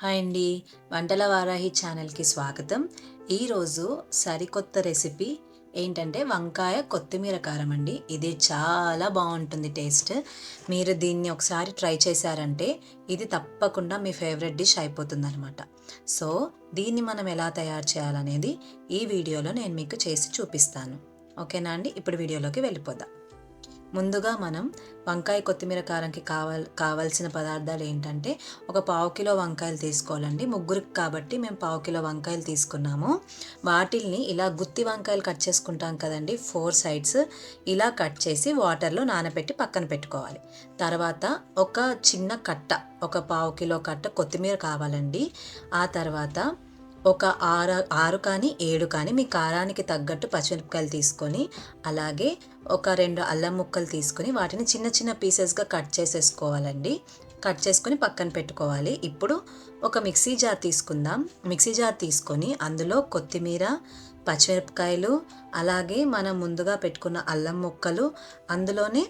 Hi అండి. వంటల వారాహి ఛానల్కి స్వాగతం. ఈరోజు సరికొత్త రెసిపీ ఏంటంటే వంకాయ కొత్తిమీర కారం అండి. ఇది చాలా బాగుంటుంది టేస్ట్. మీరు దీన్ని ఒకసారి ట్రై చేశారంటే ఇది తప్పకుండా మీ ఫేవరెట్ డిష్ అయిపోతుంది అనమాట సో దీన్ని మనం ఎలా తయారు చేయాలనేది ఈ వీడియోలో నేను మీకు చేసి చూపిస్తాను. ఓకేనా అండి? ఇప్పుడు వీడియోలోకి వెళ్ళిపోదాం. ముందుగా మనం వంకాయ కొత్తిమీర కారంకి కావాల్ కావాల్సిన పదార్థాలు ఏంటంటే ఒక పావు కిలో వంకాయలు తీసుకోవాలండి. ముగ్గురికి కాబట్టి మేము పావు కిలో వంకాయలు తీసుకున్నాము. వాటిల్ని ఇలా గుత్తి వంకాయలు కట్ చేసుకుంటాం కదండి ఫోర్ సైడ్స్ ఇలా కట్ చేసి వాటర్లో నానబెట్టి పక్కన పెట్టుకోవాలి. తర్వాత ఒక చిన్న కట్ట ఒక పావు కిలో కట్ట కొత్తిమీర కావాలండి. ఆ తర్వాత ఒక ఆరు ఆరు కానీ ఏడు కానీ మీ కారానికి తగ్గట్టు పచ్చిమిరపకాయలు తీసుకొని అలాగే ఒక రెండు అల్లం ముక్కలు తీసుకొని వాటిని చిన్న చిన్న పీసెస్గా కట్ చేసేసుకోవాలండి. కట్ చేసుకొని పక్కన పెట్టుకోవాలి. ఇప్పుడు ఒక మిక్సీ జార్ తీసుకుందాం. మిక్సీ జార్ తీసుకొని అందులో కొత్తిమీర పచ్చిమిరపకాయలు అలాగే మనం ముందుగా పెట్టుకున్న అల్లం ముక్కలు అందులోనే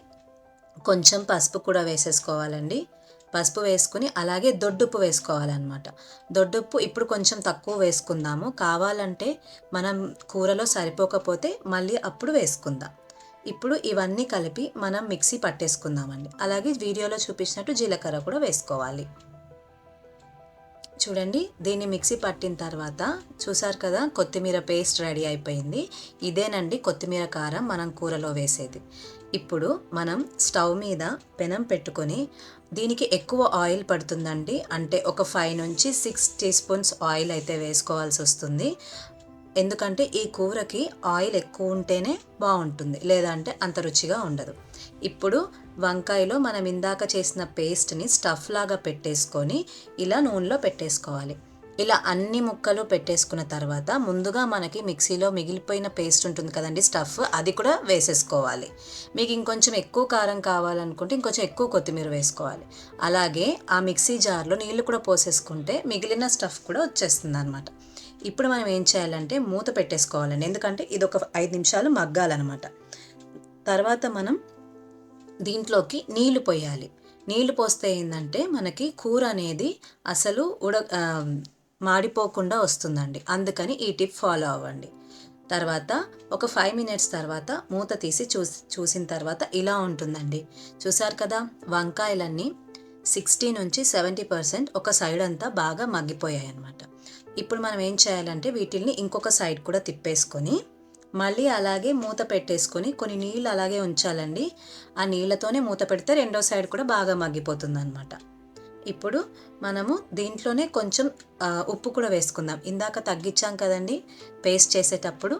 కొంచెం పసుపు కూడా వేసేసుకోవాలండి. పసుపు వేసుకుని అలాగే దొడ్డుప్పు వేసుకోవాలన్నమాట. దొడ్డుప్పు ఇప్పుడు కొంచెం తక్కువ వేసుకుందాము. కావాలంటే మనం కూరలో సరిపోకపోతే మళ్ళీ అప్పుడు వేసుకుందాం. ఇప్పుడు ఇవన్నీ కలిపి మనం మిక్సీ పట్టేసుకుందామండి. అలాగే వీడియోలో చూపించినట్టు జీలకర్ర కూడా వేసుకోవాలి. చూడండి దీన్ని మిక్సీ పట్టిన తర్వాత చూసారు కదా కొత్తిమీర పేస్ట్ రెడీ అయిపోయింది. ఇదేనండి కొత్తిమీర కారం మనం కూరలో వేసేది. ఇప్పుడు మనం స్టవ్ మీద పెనం పెట్టుకొని దీనికి ఎక్కువ ఆయిల్ పడుతుందండి. అంటే ఒక ఫైవ్ నుంచి సిక్స్ టీ స్పూన్స్ ఆయిల్ అయితే వేసుకోవాల్సి వస్తుంది. ఎందుకంటే ఈ కూరకి ఆయిల్ ఎక్కువ ఉంటేనే బాగుంటుంది. లేదంటే అంత రుచిగా ఉండదు. ఇప్పుడు వంకాయలో మనం ఇందాక చేసిన పేస్ట్ని స్టఫ్ లాగా పెట్టేసుకొని ఇలా నూనెలో పెట్టేసుకోవాలి. ఇలా అన్ని ముక్కలు పెట్టేసుకున్న తర్వాత ముందుగా మనకి మిక్సీలో మిగిలిపోయిన పేస్ట్ ఉంటుంది కదండి స్టఫ్ అది కూడా వేసేసుకోవాలి. మీకు ఇంకొంచెం ఎక్కువ కారం కావాలనుకుంటే ఇంకొంచెం ఎక్కువ కొత్తిమీర వేసుకోవాలి. అలాగే ఆ మిక్సీ జార్లో నీళ్ళు కూడా పోసేసుకుంటే మిగిలిన స్టఫ్ కూడా వచ్చేస్తుంది అనమాట ఇప్పుడు మనం ఏం చేయాలంటే మూత పెట్టేసుకోవాలండి. ఎందుకంటే ఇది ఒక ఐదు నిమిషాలు మగ్గాలన్నమాట. తర్వాత మనం దీంట్లోకి నీళ్ళు పోయాలి. నీళ్ళు పోస్తే ఏంటంటే మనకి కూర అనేది అసలు ఉడ మాడిపోకుండా వస్తుందండి. అందుకని ఈ టిప్ ఫాలో అవ్వండి. తర్వాత ఒక ఫైవ్ మినిట్స్ తర్వాత మూత తీసి చూసి చూసిన తర్వాత ఇలా ఉంటుందండి. చూసారు కదా వంకాయలన్నీ సిక్స్టీ నుంచి సెవెంటీ పర్సెంట్ ఒక సైడ్ అంతా బాగా మగ్గిపోయాయి అనమాట ఇప్పుడు మనం ఏం చేయాలంటే వీటిల్ని ఇంకొక సైడ్ కూడా తిప్పేసుకొని మళ్ళీ అలాగే మూత పెట్టేసుకొని కొన్ని నీళ్ళు అలాగే ఉంచాలండి. ఆ నీళ్ళతోనే మూత పెడితే రెండో సైడ్ కూడా బాగా మగ్గిపోతుంది అనమాట ఇప్పుడు మనము దీంట్లోనే కొంచెం ఉప్పు కూడా వేసుకుందాం. ఇందాక తగ్గించాం కదండి పేస్ట్ చేసేటప్పుడు.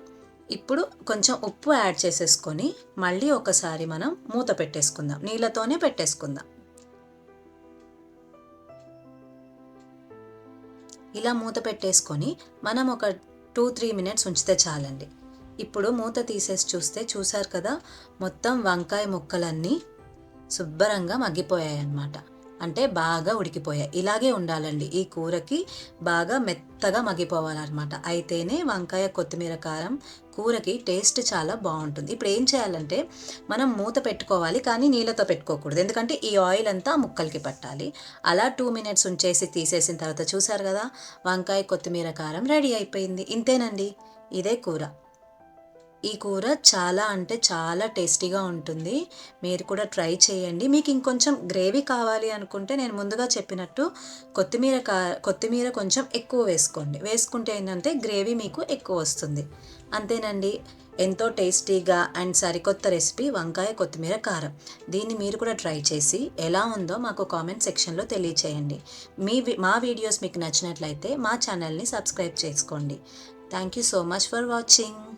ఇప్పుడు కొంచెం ఉప్పు యాడ్ చేసేసుకొని మళ్ళీ ఒకసారి మనం మూత పెట్టేసుకుందాం. నీళ్ళతోనే పెట్టేసుకుందాం. ఇలా మూత పెట్టేసుకొని మనం ఒక టూ త్రీ మినిట్స్ ఉంచితే చాలండి. ఇప్పుడు మూత తీసేసి చూస్తే చూసారు కదా మొత్తం వంకాయ ముక్కలన్నీ శుభ్రంగా మగ్గిపోయాయి అన్నమాట అంటే బాగా ఉడికిపోయాయి. ఇలాగే ఉండాలండి. ఈ కూరకి బాగా మెత్తగా మగ్గిపోవాలన్నమాట. అయితేనే వంకాయ కొత్తిమీర కారం కూరకి టేస్ట్ చాలా బాగుంటుంది. ఇప్పుడు ఏం చేయాలంటే మనం మూత పెట్టుకోవాలి కానీ నీళ్ళతో పెట్టుకోకూడదు. ఎందుకంటే ఈ ఆయిల్ అంతా ముక్కలకి పట్టాలి. అలా టూ మినిట్స్ ఉంచేసి తీసేసిన తర్వాత చూసారు కదా వంకాయ కొత్తిమీర కారం రెడీ అయిపోయింది. ఇంతేనండి. ఇదే కూర. ఈ కూర చాలా అంటే చాలా టేస్టీగా ఉంటుంది. మీరు కూడా ట్రై చేయండి. మీకు ఇంకొంచెం గ్రేవీ కావాలి అనుకుంటే నేను ముందుగా చెప్పినట్టు కొత్తిమీర కా కొత్తిమీర కొంచెం ఎక్కువ వేసుకోండి. వేసుకుంటే ఏంటంటే గ్రేవీ మీకు ఎక్కువ వస్తుంది. అంతేనండి. ఎంతో టేస్టీగా అండ్ సరికొత్త రెసిపీ వంకాయ కొత్తిమీర కారం. దీన్ని మీరు కూడా ట్రై చేసి ఎలా ఉందో మాకు కామెంట్ సెక్షన్లో తెలియచేయండి. మీ మా వీడియోస్ మీకు నచ్చినట్లయితే మా ఛానల్ని సబ్స్క్రైబ్ చేసుకోండి. Thank you so much for watching.